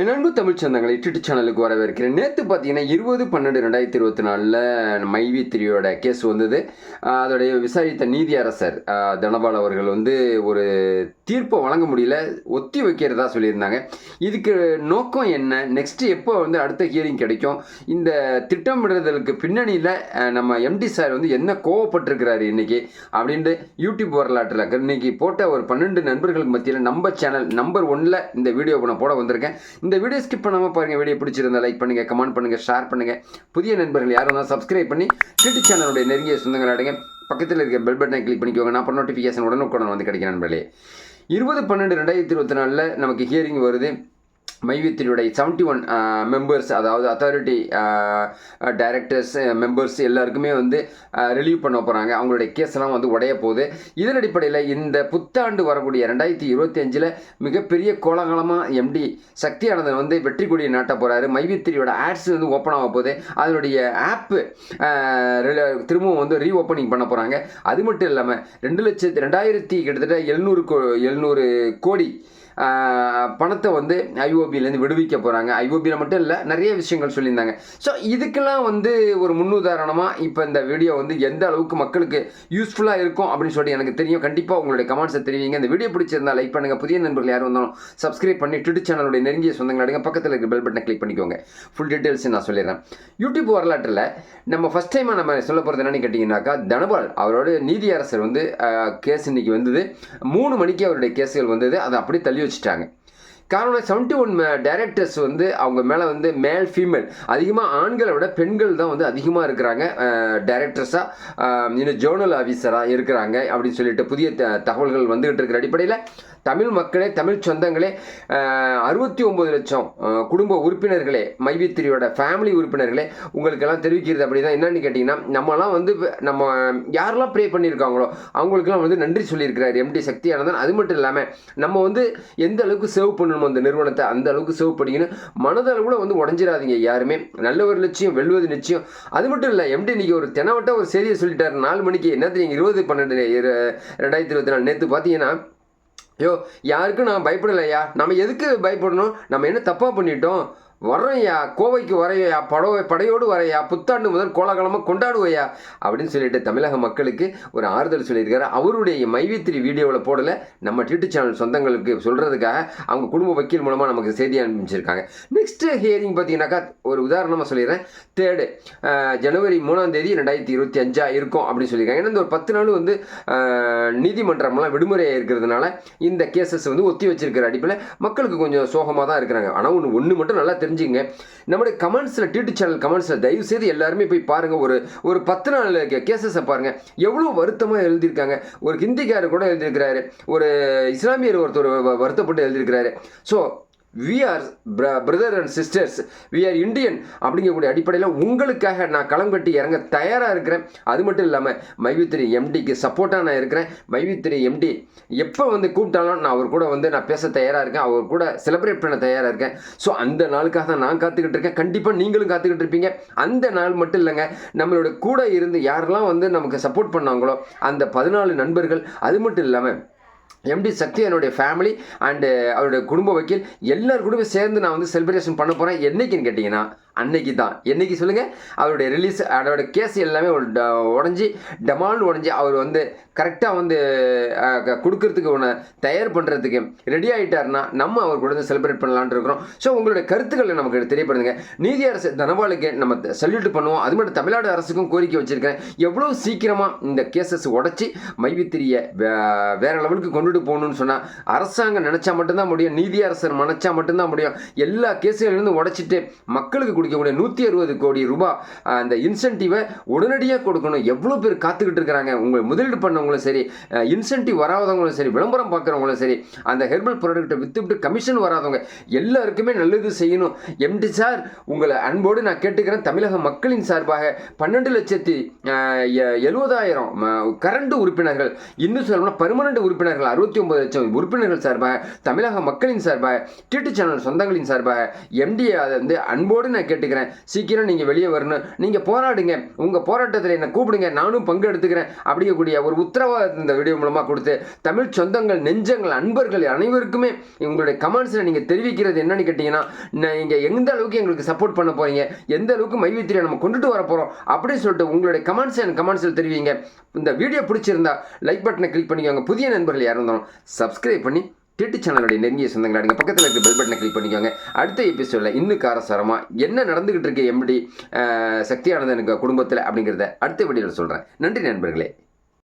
என் அன்பு தமிழ் சொந்தங்களை யூடியூப் சேனலுக்கு வரவேற்கிறேன். நேற்று பார்த்தீங்கன்னா இருபது பன்னெண்டு ரெண்டாயிரத்தி இருபத்தி நாலில் மைவி திரியோட கேஸ் வந்தது அதோடைய விசாரித்த நீதியரசர் அரசர் தனபால் அவர்கள் வந்து ஒரு தீர்ப்பை வழங்க முடியல ஒத்தி வைக்கிறதா சொல்லியிருந்தாங்க. இதுக்கு நோக்கம் என்ன? நெக்ஸ்ட்டு எப்போ வந்து அடுத்த ஹியரிங் கிடைக்கும்? இந்த திட்டமிடுதலுக்கு பின்னணியில் நம்ம எம்டி சார் வந்து என்ன கோவப்பட்டிருக்கிறாரு இன்றைக்கி அப்படின்ட்டு யூடியூப் வரலாற்றில் இன்றைக்கி போட்ட ஒரு பன்னெண்டு நண்பர்களுக்கு மத்தியில் நம்ம சேனல் நம்பர் ஒன்ல இந்த வீடியோ நான் போட வந்திருக்கேன். இந்த வீடியோ ஸ்கிப் பண்ணாமல் பாருங்கள் வீடியோ பிடிச்சிருந்தா லைக் பண்ணுங்கள் கமெண்ட் பண்ணுங்கள் ஷேர் பண்ணுங்கள் புதிய நண்பர்கள் யாரும் இருந்தால் சப்ஸ்கிரைப் பண்ணி டிடி சேனலுடைய நெருங்கிய சொந்தங்கள் அடைங்க. பக்கத்தில் இருக்க பெல் பட்டனை கிளிக் பண்ணிக்கோங்க. நான் அப்புறம் நோட்டிஃபிகேஷன் உடனுக்குடன் வந்து கிடைக்கும் நண்பர்களே. இருபது பன்னெண்டு ரெண்டாயிரத்தி இருபத்தி நாலில் நமக்கு ஹியரிங் வருது. மைவித்தினுடைய செவன்டி ஒன் மெம்பர்ஸ் அதாவது அத்தாரிட்டி டைரக்டர்ஸ் மெம்பர்ஸ் எல்லாருக்குமே வந்து ரிலீவ் பண்ண போகிறாங்க அவங்களுடைய கேஸ்லாம் வந்து உடைய போகுது. இதன் அடிப்படையில் இந்த புத்தாண்டு வரக்கூடிய ரெண்டாயிரத்தி இருபத்தி அஞ்சில் மிகப்பெரிய கோலாகலமாக எம்டி சக்தி ஆனந்தன் வந்து வெற்றி கொடியை நாட்ட போகிறாரு மைவித்திரியோட ஆட்ஸ் வந்து ஓப்பன் ஆக போகுது. அதனுடைய ஆப்பு திரும்பவும் வந்து ரீ ஓப்பனிங் பண்ண போகிறாங்க அது மட்டும் இல்லாமல் ரெண்டு லட்சத்து ரெண்டாயிரத்தி கிட்டத்தட்ட எழுநூறு கோ எழுநூறு கோடி பணத்தை வந்து ஐஓபியிலேருந்து விடுவிக்க போகிறாங்க ஐஓபியில் மட்டும் இல்லை நிறைய விஷயங்கள் சொல்லியிருந்தாங்க. ஸோ இதுக்கெல்லாம் வந்து ஒரு முன்னுதாரணமாக இப்போ இந்த வீடியோ வந்து எந்த அளவுக்கு மக்களுக்கு யூஸ்ஃபுல்லாக இருக்கும் அப்படின்னு சொல்லி எனக்கு தெரியும். கண்டிப்பாக உங்களுடைய கமெண்ட்ஸை தெரிவிங்க. இந்த வீடியோ பிடிச்சிருந்தா லைக் பண்ணுங்கள் புதிய நண்பர்கள் யாரும் வந்தாலும் சப்ஸ்கிரைப் பண்ணி ட்விட்டர் சேனலுடைய நெருங்கிய சொந்தங்கள் அடுங்க பக்கத்தில் இருக்க பெல் பட்டனை கிளிக் பண்ணிக்கோங்க. ஃபுல் டீட்டெயில்ஸ் நான் சொல்லிடுறேன். யூடியூப் வரலாற்றில் நம்ம ஃபஸ்ட் டைமாக நம்ம சொல்ல போகிறது என்னன்னு கேட்டிங்கன்னாக்கா தனபால் அவரோட நீதியரசர் வந்து கேஸ் இன்னைக்கு வந்தது. மூணு மணிக்கு அவருடைய கேஸுகள் வந்தது. அதை அப்படியே தள்ளி வச்சுட்டாங்க காரணம் செவன்ட்டி ஒன் டைரக்டர்ஸ் வந்து அவங்க மேலே வந்து மேல் ஃபீமேல் அதிகமாக ஆண்களை விட பெண்கள் தான் வந்து அதிகமாக இருக்கிறாங்க. டைரக்டர்ஸாக இன்னும் ஜேர்னல் ஆஃபீஸராக இருக்கிறாங்க அப்படின்னு சொல்லிட்டு புதிய த- தகவல்கள் வந்துகிட்டு இருக்கிற அடிப்படையில் தமிழ் மக்களே தமிழ் சொந்தங்களே அறுபத்தி ஒம்பது லட்சம் குடும்ப உறுப்பினர்களே மைவித்திரியோட ஃபேமிலி உறுப்பினர்களே உங்களுக்கெல்லாம் தெரிவிக்கிறது அப்படி தான் என்னன்னு கேட்டிங்கன்னா நம்மலாம் வந்து நம்ம யாரெல்லாம் ப்ரே பண்ணியிருக்காங்களோ அவங்களுக்கெல்லாம் வந்து நன்றி சொல்லியிருக்கிறார் எம்டி சக்தியானதான் அது மட்டும் இல்லாமல் நம்ம வந்து எந்த அளவுக்கு சேவ் பண்ணணும் அந்த நிறுவனத்தை அந்த அளவுக்கு சேவ் பண்ணிக்கணும் மனதளவில் வந்து உடஞ்சிடாதீங்க யாருமே. நல்ல ஒரு லட்சியம் வெல்வது நிச்சயம். அது மட்டும் இல்லை எம்டி இன்னைக்கு ஒரு தெனவட்ட ஒரு செய்தியை சொல்லிட்டார். நாலு மணிக்கு என்னது நீங்கள் இருபது பன்னெண்டு ரெண்டாயிரத்தி இருபத்தி நாலு நேற்று பார்த்தீங்கன்னா ஐயோ யாருக்கும் நான் பயப்படலையா? நம்ம எதுக்கு பயப்படணும்? நம்ம என்ன தப்பாக பண்ணிட்டோம்? வரையா கோவைக்கு வரையா படவை படையோடு வரையா புத்தாண்டு முதல் கோலாகலமாக கொண்டாடுவையா? அப்படின்னு சொல்லிட்டு தமிழக மக்களுக்கு ஒரு ஆறுதல் சொல்லியிருக்காரு. அவருடைய மைவித்திரி வீடியோவில் போடல. நம்ம டியூட்டி சேனல் சொந்தங்களுக்கு சொல்கிறதுக்காக அவங்க குடும்ப வக்கீல் மூலமாக நமக்கு செய்தி அனுப்பிச்சிருக்காங்க. நெக்ஸ்ட்டு ஹியரிங் பார்த்தீங்கன்னாக்கா ஒரு உதாரணமாக சொல்லிடுறேன். தேர்டு ஜனவரி மூணாம் தேதி ரெண்டாயிரத்தி இருபத்தி அஞ்சா இருக்கும் அப்படின்னு சொல்லியிருக்காங்க. ஏன்னா இந்த ஒரு பத்து நாள் வந்து நீதிமன்றம்லாம் விடுமுறையாக இருக்கிறதுனால இந்த கேசஸ் வந்து ஒத்தி வச்சிருக்கிற அடிப்பில் மக்களுக்கு கொஞ்சம் சோகமாக தான் இருக்கிறாங்க. ஆனால் ஒன்று ஒன்று மட்டும் நல்லா தெரிஞ்சுங்க நம்முடைய கமெண்ட்ஸில் டியூட் சேனல் கமெண்ட்ஸில் தயவு செய்து எல்லாருமே போய் பாருங்கள் ஒரு ஒரு பத்து நாள் கேசஸை பாருங்கள் எவ்வளோ வருத்தமாக எழுதியிருக்காங்க. ஒரு ஹிந்திக்காரர் கூட எழுதியிருக்கிறாரு. ஒரு இஸ்லாமியர் ஒருத்தர் வ- வருத்தப்பட்டு எழுதியிருக்கிறாரு. So we are brother and sisters we are Indian அப்படிங்கக்கூடிய அடிப்படையில் உங்களுக்காக நான் களம் கட்டி இறங்க தயாராக இருக்கிறேன். அது மட்டும் இல்லாமல் மைவித்திரி எம்டிக்கு சப்போர்ட்டாக நான் இருக்கிறேன். மைவித்திரி எம்டி எப்போ வந்து கூப்பிட்டாலும் நான் அவர் கூட வந்து நான் பேச தயாராக இருக்கேன். அவர் கூட செலிப்ரேட் பண்ண தயாராக இருக்கேன். ஸோ அந்த நாளுக்காக தான் நான் காத்துக்கிட்டு இருக்கேன். கண்டிப்பாக நீங்களும் காத்துக்கிட்டு இருப்பீங்க. அந்த நாள் மட்டும் இல்லைங்க நம்மளோட கூட இருந்து யாரெல்லாம் வந்து நமக்கு சப்போர்ட் பண்ணாங்களோ அந்த பதினாலு நண்பர்கள் அது மட்டும் இல்லாமல் எம்டி சக்தி என்னுடைய ஃபேமிலி அண்டு அவருடைய குடும்ப வக்கீல் எல்லார் கூடவே சேர்ந்து நான் வந்து செலிப்ரேஷன் பண்ண போகிறேன் என்றைக்குன்னு கேட்டிங்கன்னா அன்னைக்கு தான் என்னைக்கு சொல்லுங்கள் அவருடைய ரிலீஸ் அதோட கேஸ் எல்லாமே ஒரு ட- உடஞ்சி டெமாண்ட் உடஞ்சி அவர் வந்து கரெக்டாக வந்து க- கொடுக்கறதுக்கு ஒன்று தயார் பண்ணுறதுக்கு ரெடி ஆகிட்டார்னா நம்ம அவர் கூட வந்து செலிப்ரேட் பண்ணலான்ட்டு இருக்கிறோம். ஸோ உங்களுடைய கருத்துக்களை நமக்கு தெரியப்படுதுங்க நீதி அரசு தனபாலுக்கு நம்ம சல்யூட் பண்ணுவோம். அது மட்டும் தமிழ்நாடு அரசுக்கும் கோரிக்கை வச்சுருக்கேன் எவ்வளோ சீக்கிரமாக இந்த கேசஸ் உடச்சி மைவித்திரியை வே- வேற லெவலுக்கு கொண்டுட்டு போகணும்னு சொன்னால் அரசாங்கம் நினச்சா மட்டும்தான் முடியும். நீதி அரசர் நினச்சா மட்டும்தான் முடியும். எல்லா கேஸுகளிலிருந்து உடைச்சிட்டு மக்களுக்கு கொடுக்கக்கூடிய நூற்றி அறுபது கோடி ரூபாய் அந்த இன்சென்டிவை உடனடியாக கொடுக்கணும். எவ்வளோ பேர் காத்துக்கிட்டு இருக்கிறாங்க. உங்கள் முதலீடு பண்ணவங்களும் சரி இன்சென்டிவ் வராதவங்களும் சரி விளம்பரம் பார்க்குறவங்களும் சரி அந்த ஹெர்பல் ப்ராடக்ட்டை விற்றுவிட்டு கமிஷன் வராதவங்க எல்லாருக்குமே நல்லது செய்யணும். எம்டி சார் உங்களை அன்போடு நான் கேட்டுக்கிறேன். தமிழக மக்களின் சார்பாக பன்னெண்டு லட்சத்தி எழுபதாயிரம் கரண்ட் உறுப்பினர்கள் இன்னும் சொல்லணும்னா பர்மனண்ட் உறுப்பினர்கள் அறுபத்தி ஒன்பது லட்சம் உறுப்பினர்கள் சார்பாக தமிழக மக்களின் சார்பாக டிடி சேனல் சொந்தங்களின் சார்பாக எம்டி அதை வந்து அன்போடு நான் கேட்டு கேட்டுக்கிறேன். சீக்கிரம் நீங்கள் வெளியே வரணும். நீங்கள் போராடுங்க. உங்கள் போராட்டத்தில் என்னை கூப்பிடுங்க. நானும் பங்கு எடுத்துக்கிறேன் அப்படிங்கக்கூடிய ஒரு உத்தரவாதத்தை இந்த வீடியோ மூலமாக கொடுத்து தமிழ் சொந்தங்கள் நெஞ்சங்கள் அன்பர்கள் அனைவருக்குமே உங்களுடைய கமெண்ட்ஸில் நீங்கள் தெரிவிக்கிறது என்னன்னு கேட்டிங்கன்னா நீங்கள் எந்த அளவுக்கு எங்களுக்கு சப்போர்ட் பண்ண போகிறீங்க எந்த அளவுக்கு மைவித்திரியை நம்ம கொண்டுட்டு வர போகிறோம் அப்படின்னு சொல்லிட்டு உங்களுடைய கமெண்ட்ஸ் எனக்கு கமெண்ட்ஸில் தெரிவிங்க. இந்த வீடியோ பிடிச்சிருந்தா லைக் பட்டனை கிளிக் பண்ணிக்கோங்க. புதிய நண்பர்கள் யாரும் இருந்தாலும் சப்ஸ்கிரைப் பண்ணி டிட்டு சேனலுடைய நெருங்கிய சொந்தங்கள் அடிங்க. பக்கத்தில் இருக்க பெல் பட்டனை கிளிக் பண்ணிக்கோங்க. அடுத்த எபிசோடில் இன்னும் காரசாரமாக என்ன நடந்துகிட்டு இருக்கு எம்டி சக்தியானது எனக்கு குடும்பத்தில் அப்படிங்கிறத அடுத்த வீடியோவில் சொல்கிறேன் நன்றி நண்பர்களே.